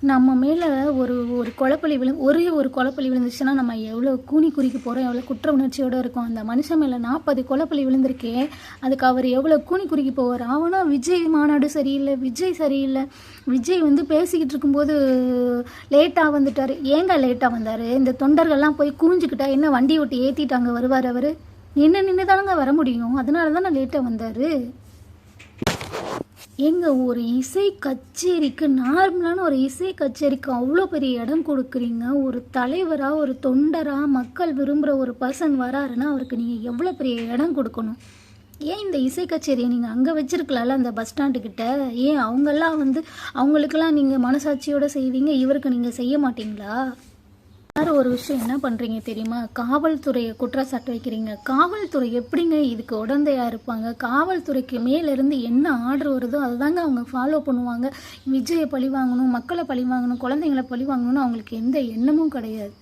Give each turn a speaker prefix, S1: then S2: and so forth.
S1: நம்ம மேலே ஒரு ஒரு குழப்பலி விழு ஒரே ஒரு குழப்பலி விழுந்துச்சுன்னா நம்ம எவ்வளோ கூனி குறிக்க போகிறோம் எவ்வளோ குற்ற உணர்ச்சியோடு இருக்கும். அந்த மனுஷன் மேலே நாற்பது குழப்பலி விழுந்திருக்கே அதுக்கு அவர் எவ்வளோ கூனி குறிக்க போவார்? அவனா விஜய் மாநாடு சரியில்லை விஜய் சரியில்லை. விஜய் வந்து பேசிக்கிட்டு இருக்கும்போது லேட்டாக வந்துட்டார். ஏங்க லேட்டாக வந்தார்? இந்த தொண்டர்கள்லாம் போய் கூஞ்சிக்கிட்டா என்ன வண்டி ஓட்டி ஏற்றிட்டாங்க வருவார் அவர்? நின்று நின்று தானங்க வர முடியும். அதனால தானே லேட்டாக வந்தார்? எங்கள் ஒரு இசை கச்சேரிக்கு நார்மலான ஒரு இசை கச்சேரிக்கு அவ்வளோ பெரிய இடம் கொடுக்குறீங்க? ஒரு தலைவராக ஒரு தொண்டராக மக்கள் விரும்புகிற ஒரு பர்சன் வராருன்னா அவருக்கு நீங்கள் எவ்வளோ பெரிய இடம் கொடுக்கணும்? ஏன் இந்த இசை கச்சேரியை நீங்கள் அங்கே வச்சுருக்கலாம்ல அந்த பஸ் ஸ்டாண்டுக்கிட்ட ஏன் அவங்கெல்லாம் வந்து அவங்களுக்கெல்லாம் நீங்கள் மனசாட்சியோடு செய்வீங்க இவருக்கு நீங்கள் செய்ய மாட்டீங்களா? வேறு ஒரு விஷயம் என்ன பண்ணுறீங்க தெரியுமா? காவல்துறையை குற்றச்சாட்டு வைக்கிறீங்க. காவல்துறை எப்படிங்க இதுக்கு உடந்தையாக இருப்பாங்க? காவல்துறைக்கு மேலேருந்து என்ன ஆர்டர் வருதோ அதுதாங்க அவங்க ஃபாலோ பண்ணுவாங்க. விஜயை பழி வாங்கணும் மக்களை பழி வாங்கணும் குழந்தைங்கள பழி வாங்கணும்னு அவங்களுக்கு எந்த எண்ணமும் கிடையாது.